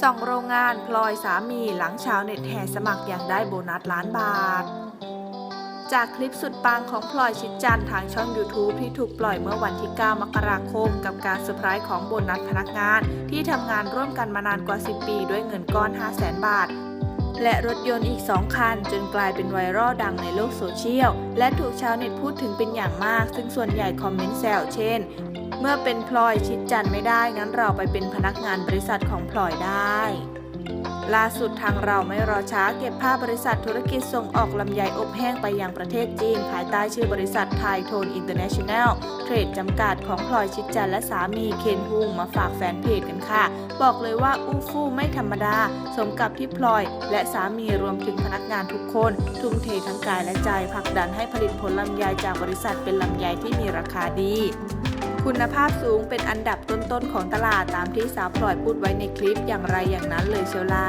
สองโรงงานพลอยสามีหลังชาวเน็ตแห่สมัครอยากได้โบนัสล้านบาท จากคลิปสุดปังของพลอยชิดจันทร์ทางช่อง YouTube ที่ถูกปล่อยเมื่อวันที่ 9 มกราคม กับการเซอร์ไพรส์ของโบนัสพนักงาน ที่ทำงานร่วมกันมานานกว่า 10 ปีด้วยเงินก้อน 5 0 0 0 0 0 บาทและรถยนต์อีก 2 คัน จนกลายเป็นไวรัลดังในโลกโซเชียล และถูกชาวเน็ตพูดถึงเป็นอย่างมาก ซึ่งส่วนใหญ่คอมเมนต์แซวเช่น เมื่อเป็นพลอยชิดจันทร์ไม่ได้ งั้นเราไปเป็นพนักงานบริษัทของพลอยได้ ล่าสุดทางเราไม่รอช้าเก็บภาพบริษัทธุรกิจส่งออกลำไยอบแห้งไปยังประเทศจีน ภายใต้ชื่อบริษัทไทยโทนอินเตอร์เนชั่นแนลเทรดจำกัดของพลอยชิดจันทร์และสามีเคนฮุงมาฝากแฟนเพจกันค่ะ บอกเลยว่าอู้ฟู่ไม่ธรรมดา สมกับที่พลอย และสามีรวมถึงพนักงานทุกคน ทุ่มเททั้งกายและใจผลักดันให้ผลิตผลลำไยจากบริษัทเป็นลำไยที่มีราคาดี คุณภาพสูงเป็นอันดับต้นๆของตลาดตามที่สาวพลอยพูดไว้ในคลิปอย่างไรอย่างนั้นเลยเชียวละ